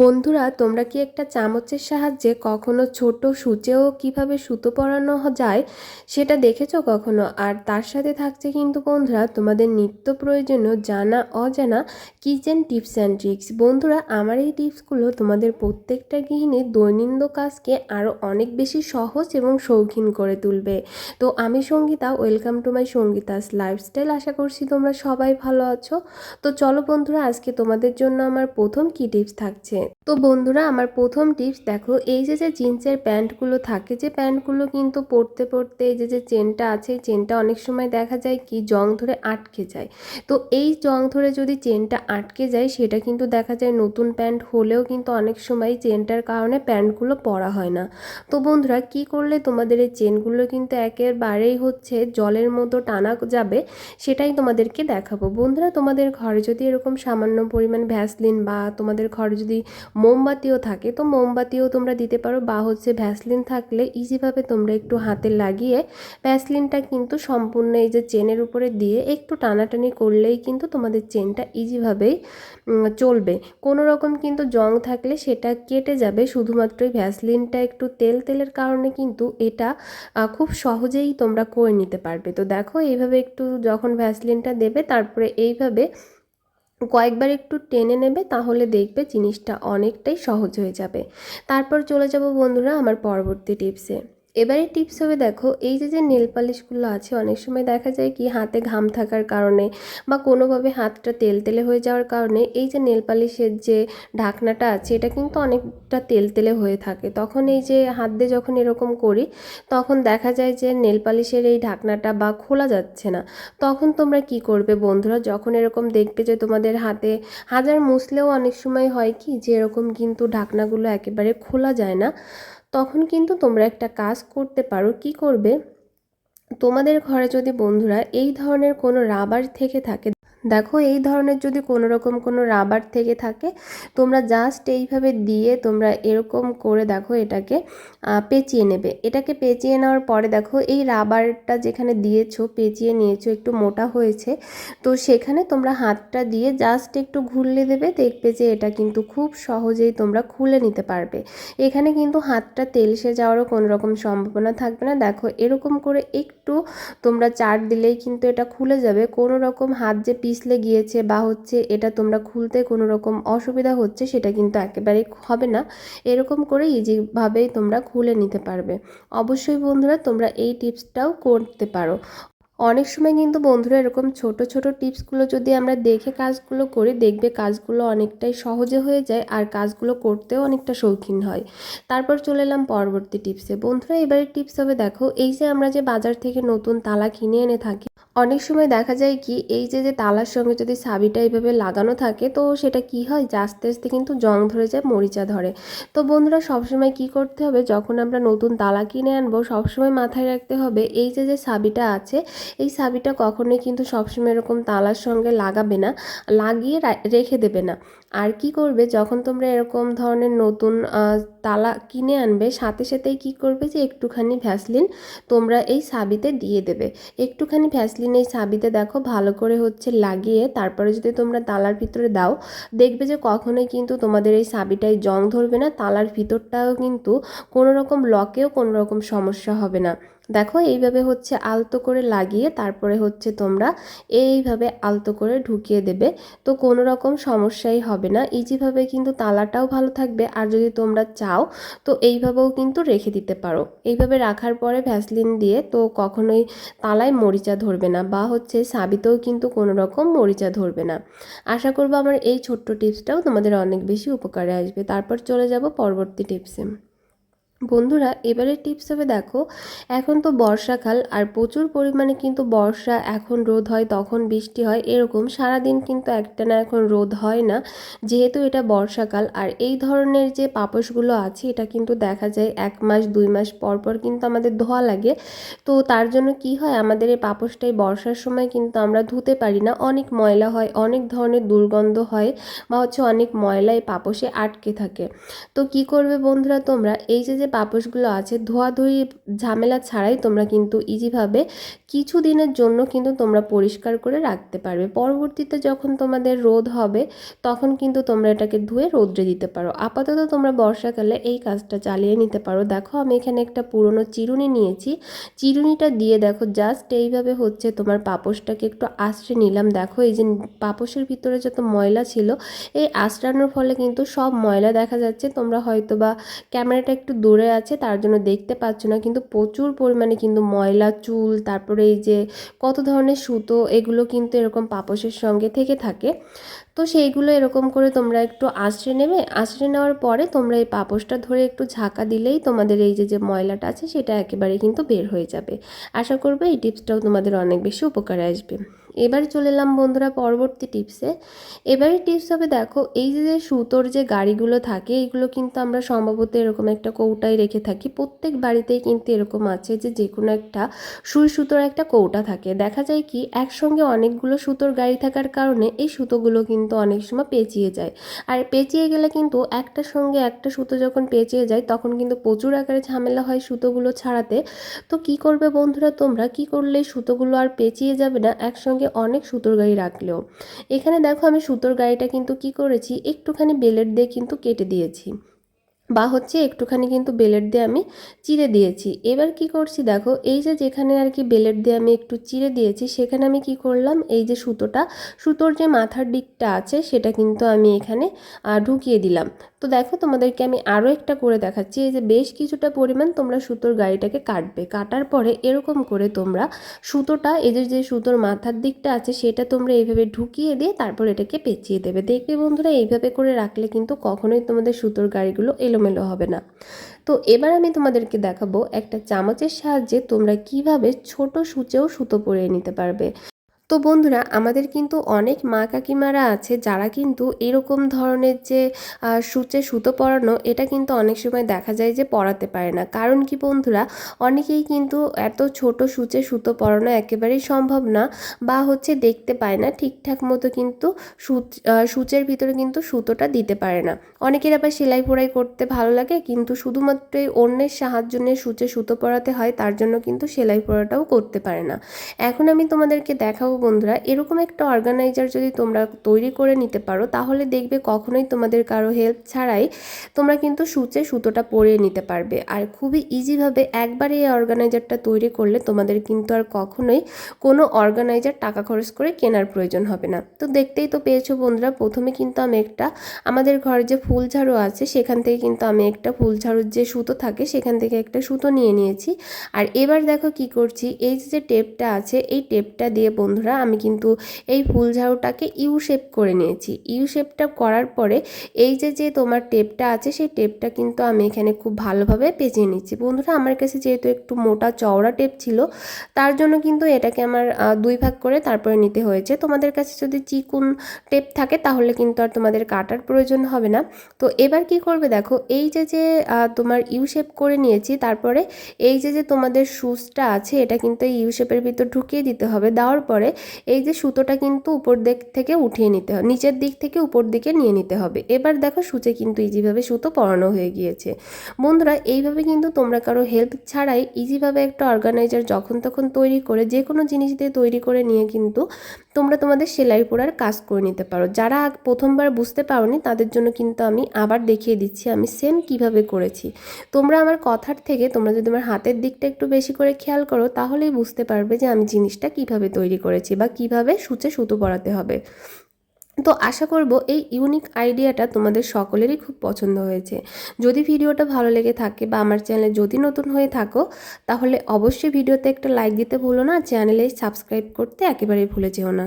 বন্ধুরা, তোমরা কি একটা চামচের সাহায্যে কখনো ছোট সূচেও কীভাবে সুতো পরানো যায় সেটা দেখেছ কখনো? আর তার সাথে থাকছে কিন্তু বন্ধুরা, তোমাদের নিত্য প্রয়োজনীয় জানা অজানা কিচেন টিপস অ্যান্ড ট্রিক্স বন্ধুরা, আমার এই টিপসগুলো তোমাদের প্রত্যেকটা গৃহিণীর দৈনন্দিন কাজকে আরও অনেক বেশি সহজ এবং শৌখিন করে তুলবে। তো আমি Sangeeta welcome to my Sangeeta's lifestyle আশা করছি তোমরা সবাই ভালো আছো। তো চলো বন্ধুরা, আজকে তোমাদের জন্য আমার প্রথম কি টিপস থাকছে? তো বন্ধুরা, আমার প্রথম টিপস দেখো, এই যে যে জিন্সের প্যান্টগুলো থাকে, যে প্যান্টগুলো কিন্তু পরতে পরতে এই যে যে চেনটা আছে চেনটা অনেক সময় দেখা যায় কি, জং ধরে আটকে যায়। তো এই জং ধরে যদি চেনটা আটকে যায়, সেটা কিন্তু দেখা যায় নতুন প্যান্ট হলেও কিন্তু অনেক সময় চেনটার কারণে প্যান্টগুলো পরা হয় না। তো বন্ধুরা, কি করলে তোমাদের এই চেনগুলো কিন্তু একেবারেই হচ্ছে জলের মতো টানা যাবে, সেটাই তোমাদেরকে দেখাবো। বন্ধুরা, তোমাদের ঘরে যদি এরকম সামান্য পরিমাণ ভ্যাসলিন বা তোমাদের ঘরে যদি মোমবাতিও থাকে। তো মোমবাতিও তোমরা দিতে পারো বা হচ্ছে ভ্যাসলিন থাকলে ইজিভাবে তোমরা একটু হাতে লাগিয়ে ভ্যাসলিনটা কিন্তু সম্পূর্ণ এই যে চেনের উপরে দিয়ে একটু টানাটানি করলেই কিন্তু তোমাদের চেনটা ইজিভাবেই চলবে। কোনো রকম কিন্তু জং থাকলে সেটা কেটে যাবে। শুধুমাত্র ভ্যাসলিনটা একটু তেল, তেলের কারণে কিন্তু এটা খুব সহজেই তোমরা করে নিতে পারবে। তো দেখো এইভাবে একটু যখন ভ্যাসলিনটা দেবে, তারপরে এইভাবে কয়েকবার একটু টেনে নেবে, তাহলে দেখবে জিনিসটা অনেকটাই সহজ হয়ে যাবে। তারপর চলে যাব বন্ধুরা আমার পরবর্তী টিপসে। এবারে টিপস হবে দেখো, এই যে যে নেল পালিশগুলো আছে, অনেক সময় দেখা যায় কি, হাতে ঘাম থাকার কারণে বা কোনোভাবে হাতটা তেল তেলে হয়ে যাওয়ার কারণে এই যে নেল পালিশের যে, ঢাকনাটা আছে, এটা কিন্তু অনেকটা তেল তেলে হয়ে থাকে। তখন এই যে, হাত দিয়ে যখন এরকম করি, তখন দেখা যায় যে নেল পালিশের এই ঢাকনাটা বা খোলা যাচ্ছে না। তখন তোমরা কি করবে বন্ধুরা? যখন এরকম দেখবে যে, তোমাদের হাতে হাজার মুছলেও অনেক সময় হয় কি, যে, এরকম কিন্তু ঢাকনাগুলো একেবারে খোলা যায় না। তখন কিন্তু তোমরা একটা কাজ করতে পারো। কি করবে? তোমাদের ঘরে যদি বন্ধুরা এই ধরনের কোনো রাবার থেকে থাকে দেখো, এই ধরনের যদি কোনো রকম কোনো রাবার থেকে থাকে, তোমরা জাস্ট এইভাবে দিয়ে তোমরা এরকম করে দেখো এটাকে পেঁচিয়ে নেবে। এটাকে পেঁচিয়ে নেওয়ার পরে দেখো, এই রাবারটা যেখানে দিয়েছ, পেঁচিয়ে নিয়েছো, একটু মোটা হয়েছে, তো সেখানে তোমরা হাতটা দিয়ে জাস্ট একটু ঘুরলে দেবে, দেখবে যে এটা কিন্তু খুব সহজেই তোমরা খুলে নিতে পারবে। এখানে কিন্তু হাতটা তেলসে যাওয়ারও কোনো রকম সম্ভাবনা থাকবে না। দেখো, এরকম করে একটু তোমরা চার দিলেই কিন্তু এটা খুলে যাবে। কোনো রকম হাত যে পিছলে গিয়েছে বা হচ্ছে এটা তোমরা খুলতে কোনো রকম অসুবিধা হচ্ছে সেটা কিন্তু একেবারেই হবে না। এরকম করে ইজিভাবেই তোমরা খুলে নিতে পারবে। অবশ্যই বন্ধুরা তোমরা এই টিপসটাও করতে পারো। অনেক সময় কিন্তু বন্ধুরা এরকম ছোট ছোট টিপসগুলো যদি আমরা দেখে কাজগুলো করি, দেখবে কাজগুলো অনেকটাই সহজে হয়ে যায় আর কাজগুলো করতেও অনেকটা শৌখিন হয়। তারপর চলে এলাম পরবর্তী টিপসে। বন্ধুরা এবারে টিপস হবে দেখো, এই যে আমরা যে বাজার থেকে নতুন তালা কিনে এনে থাকি অনেক সময় দেখা যায় কি, এই যে যে তালার সঙ্গে যদি সাবিটা এইভাবে লাগানো থাকে, তো সেটা কি হয়? যে আস্তে আস্তে কিন্তু জং ধরে যায়, মরিচা ধরে। তো বন্ধুরা, সবসময় কি করতে হবে? যখন আমরা নতুন তালা কিনে আনব, সবসময় মাথায় রাখতে হবে, এই যে যে সাবিটা আছে, এই সাবিটা কখনোই কিন্তু সবসময় এরকম তালার সঙ্গে লাগাবে না, লাগিয়ে রেখে দেবে না। আর কি করবে? যখন তোমরা এরকম ধরনের নতুন তালা কিনে আনবে, সাথে সাথেই কি করবে? যে একটুখানি ভ্যাসলিন তোমরা এই সাবিতে দিয়ে দেবে। একটুখানি ভ্যাসলিন এই সাবিতে দেখো, ভালো করে হচ্ছে লাগিয়ে তারপরে যদি তোমরা তালার ভিতরে দাও, দেখবে যে কখনোই কিন্তু তোমাদের এই সাবিটায় জং ধরবে না, তালার ভিতরটাও কিন্তু কোনো রকম লকেও কোনো রকম সমস্যা হবে না। দেখো এইভাবে হচ্ছে আলতো করে লাগিয়ে তারপরে হচ্ছে তোমরা এইভাবে আলতো করে ঢুকিয়ে দেবে। তো কোনো রকম সমস্যাই হবে না। ইজিভাবে কিন্তু তালাটাও ভালো থাকবে আর যদি তোমরা চাও, তো এইভাবেও কিন্তু রেখে দিতে পারো। এইভাবে রাখার পরে ভ্যাসলিন দিয়ে তো কখনোই তালায় মরিচা ধরবে না বা হচ্ছে সাবিতেও কিন্তু কোনো রকম মরিচা ধরবে না। আশা করব আমার এই ছোট্ট টিপসটাও তোমাদের অনেক বেশি উপকারে আসবে। তারপর চলে যাব পরবর্তী টিপসে। বন্ধুরা এবারে টিপস হবে দেখো, এখন তো বর্ষাকাল আর প্রচুর পরিমাণে কিন্তু বর্ষা এখন রোদ হয়, তখন বৃষ্টি হয়, এরকম সারাদিন কিন্তু একটা না এখন রোদ হয় না, যেহেতু এটা বর্ষাকাল আর এই ধরনের যে পাপোশগুলো আছে, এটা কিন্তু দেখা যায় এক মাস, দুই মাস পর পর কিন্তু আমাদের ধোয়া লাগে, তো তার জন্য কি হয়, আমাদের এই পাপোশটাই বর্ষার সময় কিন্তু আমরা ধুতে পারি না, অনেক ময়লা হয়, অনেক ধরনের দুর্গন্ধ হয় বা হচ্ছে অনেক ময়লা এই পাপোশে আটকে থাকে, তো কি করবে বন্ধুরা তোমরা, এই যে যে পাপোশগুলো আছে, ধোয়াধুয়ি, ঝামেলা ছাড়াই তোমরা কিন্তু ইজিভাবে কিছু দিনের জন্য কিন্তু তোমরা পরিষ্কার করে রাখতে পারবে। পরবর্তীতে যখন তোমাদের রোদ হবে, তখন কিন্তু তোমরা এটাকে ধুয়ে রোদ্রে দিতে পারো। আপাতত তোমরা বর্ষাকালে এই কাজটা চালিয়ে নিতে পারো। দেখো, আমি এখানে একটা পুরনো চিরুনি নিয়েছি। চিরুনিটা দিয়ে দেখো জাস্ট এইভাবে হচ্ছে তোমার পাপোশটাকে একটু আশ্রে নিলাম। দেখো, এই যে পাপোশের ভিতরে যত ময়লা ছিল, এই আশ্রানোর ফলে কিন্তু সব ময়লা দেখা যাচ্ছে। তোমরা হয়তো বা ক্যামেরাটা একটু দূরে আছে, তার জন্য দেখতে পাচ্ছ না। কিন্তু প্রচুর পরিমাণে কিন্তু ময়লা, চুল, তারপরে এই যে কত ধরনের সুতো, এগুলো কিন্তু এরকম পাপোশের সঙ্গে থেকে থাকে। তো সেইগুলো এরকম করে তোমরা একটু আশ্রে নেবে। আশ্রে নেওয়ার পরে তোমরা এই পাপোশটা ধরে একটু ঝাঁকা দিলেই তোমাদের এই যে যে ময়লাটা আছে, সেটা একেবারে কিন্তু বের হয়ে যাবে। আশা করব এই টিপসটাও তোমাদের অনেক বেশি উপকারে আসবে। এবার চলে এলাম বন্ধুরা পরবর্তী টিপসে এবারে টিপস হবে দেখো, এই যে সুতোর যে গাড়িগুলো থাকে এইগুলো কিন্তু আমরা সম্ভবত এরকম একটা কৌটায় রেখে থাকি। প্রত্যেক বাড়িতেই কিন্তু এরকম আছে যে যে কোনো একটা সুই সুতোর একটা কৌটা থাকে। দেখা যায় কি, একসঙ্গে অনেকগুলো সুতোর গাড়ি থাকার কারণে এই সুতোগুলো কিন্তু অনেক সময় পেঁচিয়ে যায়। আর পেঁচিয়ে গেলে কিন্তু একটার সঙ্গে একটা সুতো যখন পেঁচিয়ে যায়, তখন কিন্তু প্রচুর আকারে ঝামেলা হয় সুতোগুলো ছাড়াতে। তো কি করবে বন্ধুরা তোমরা? কি করলে সুতোগুলো আর পেঁচিয়ে যাবে না? একসঙ্গে অনেক সুতোর গাড়ি রাখলেও। এখানে দেখো আমি সুতোর গাড়িটা কিন্তু কি করেছি? একটুখানি বেলেট দিয়ে কিন্তু কেটে দিয়েছি। বা হচ্ছে একটুখানি কিন্তু বেলেট দিয়ে আমি চিড়ে দিয়েছি। এবার কি করছি দেখো, এই যে যেখানে আর কি বেলেট দিয়ে আমি একটু চিড়ে দিয়েছি, সেখানে আমি কি করলাম? এই যে সুতোটা, সুতোর যে মাথার দিকটা আছে, সেটা কিন্তু আমি এখানে ঢুকিয়ে দিলাম। তো দেখো তোমাদেরকে আমি আরও একটা করে দেখাচ্ছি। এই যে বেশ কিছুটা পরিমাণ তোমরা সুতোর গাড়িটাকে কাটবে। কাটার পরে এরকম করে তোমরা সুতোটা যে যে সুতোর মাথার দিকটা আছে সেটা তোমরা এইভাবে ঢুকিয়ে দিয়ে তারপর এটাকে পেঁচিয়ে দেবে। দেখবে বন্ধুরা, এইভাবে করে রাখলে কিন্তু কখনোই তোমাদের সুতোর গাড়িগুলো এলোমেলো হবে না। তো এবার আমি তোমাদেরকে দেখাবো একটা চামচের সাহায্যে তোমরা কীভাবে ছোট সূচেও সুতো পরিয়ে নিতে পারবে। তো বন্ধুরা, আমাদের কিন্তু অনেক মা কাকিমারা আছে যারা কিন্তু এরকম ধরনের যে সূচে সুতো পরানো, এটা কিন্তু অনেক সময় দেখা যায় যে পরাতে পারে না। কারণ কি বন্ধুরা, অনেকেই কিন্তু এত ছোট সূচে সুতো পরানো একেবারেই সম্ভব না বা হচ্ছে দেখতে পায় না, ঠিকঠাক মতো কিন্তু সূচের ভিতরে কিন্তু সুতোটা দিতে পারে না। অনেকের আবার সেলাই পোড়াই করতে ভালো লাগে, কিন্তু শুধুমাত্র অন্যের সাহায্য নিয়ে সূচে সুতো পরাতে হয়, তার জন্য কিন্তু সেলাই পোড়াটাও করতে পারে না। এখন আমি তোমাদেরকে দেখাবো বন্ধুরা, এরকম একটা অর্গানাইজার যদি তোমরা তৈরি করে নিতে পারো, তাহলে দেখবে কখনোই তোমাদের কারও হেল্প ছাড়াই তোমরা কিন্তু সূচে সুতোটা পরিয়ে নিতে পারবে। আর খুবই ইজিভাবে একবারে এই অর্গানাইজারটা তৈরি করলে তোমাদের কিন্তু আর কখনোই কোনো অর্গানাইজার টাকা খরচ করে কেনার প্রয়োজন হবে না। তো দেখতেই তো পেয়েছ বন্ধুরা, প্রথমে কিন্তু আমি একটা আমাদের ঘরে যে ফুল ঝাড়ু আছে, সেখান থেকে কিন্তু আমি একটা ফুল ঝাড়ুর যে সুতো থাকে, সেখান থেকে একটা সুতো নিয়ে নিয়েছি। আর এবার দেখো কি করছি, এই যে টেপটা আছে, এই টেপটা দিয়ে বন্ধুরা বন্ধুরা, আমি কিন্তু এই ফুল ঝাড়ুটাকে ইউ শেপ করে নিয়েছি। ইউ শেপটা করার পরে এই যে যে তোমার টেপটা আছে, সেই টেপটা কিন্তু আমি এখানে খুব ভালোভাবে পেঁচিয়ে নিচ্ছি। বন্ধুরা, আমার কাছে যেহেতু একটু মোটা চওড়া টেপ ছিল, তার জন্য কিন্তু এটাকে আমার দুই ভাগ করে তারপরে নিতে হয়েছে। তোমাদের কাছে যদি চিকুন টেপ থাকে, তাহলে কিন্তু আর তোমাদের কাটার প্রয়োজন হবে না। তো এবার কি করবে দেখো, এই যে যে তোমার ইউ শেপ করে নিয়েছি, তারপরে এই যে যে তোমাদের শুজটা আছে, এটা কিন্তু ইউ শেপের ভিতর ঢুকিয়ে দিতে হবে। দেওয়ার পরে এই যে সুতোটা কিন্তু উপর দিক থেকে উঠিয়ে নিতে হবে, নিচের দিক থেকে উপর দিকে নিয়ে নিতে হবে। এবার দেখো সূচে কিন্তু ইজিভাবে সুতো পরানো হয়ে গিয়েছে। বন্ধুরা, এইভাবে কিন্তু তোমরা কারও হেল্প ছাড়াই ইজিভাবে একটা অর্গানাইজার যখন তখন তৈরি করে যে কোনো জিনিস দিয়ে তৈরি করে নিয়ে কিন্তু তোমরা তোমাদের সেলাই পোড়ার কাজ করে নিতে পারো। যারা প্রথমবার বুঝতে পারোনি, তাদের জন্য কিন্তু আমি আবার দেখিয়ে দিচ্ছি, আমি সেম কীভাবে করেছি। তোমরা আমার কথার থেকে, তোমরা যদি আমার হাতের দিকটা একটু বেশি করে খেয়াল করো, তাহলেই বুঝতে পারবে যে আমি জিনিসটা কীভাবে তৈরি করেছি বা কীভাবে সূচে সুতো পরাতে হবে। তো আশা করব এই ইউনিক আইডিয়াটা তোমাদের সকলেরই খুব পছন্দ হয়েছে। যদি ভিডিওটা ভালো লেগে থাকে বা আমার চ্যানেলে যদি নতুন হয়ে থাকো, তাহলে অবশ্যই ভিডিওতে একটা লাইক দিতে ভুলো না চ্যানেলে সাবস্ক্রাইব করতে একেবারেই ভুলে যেও না।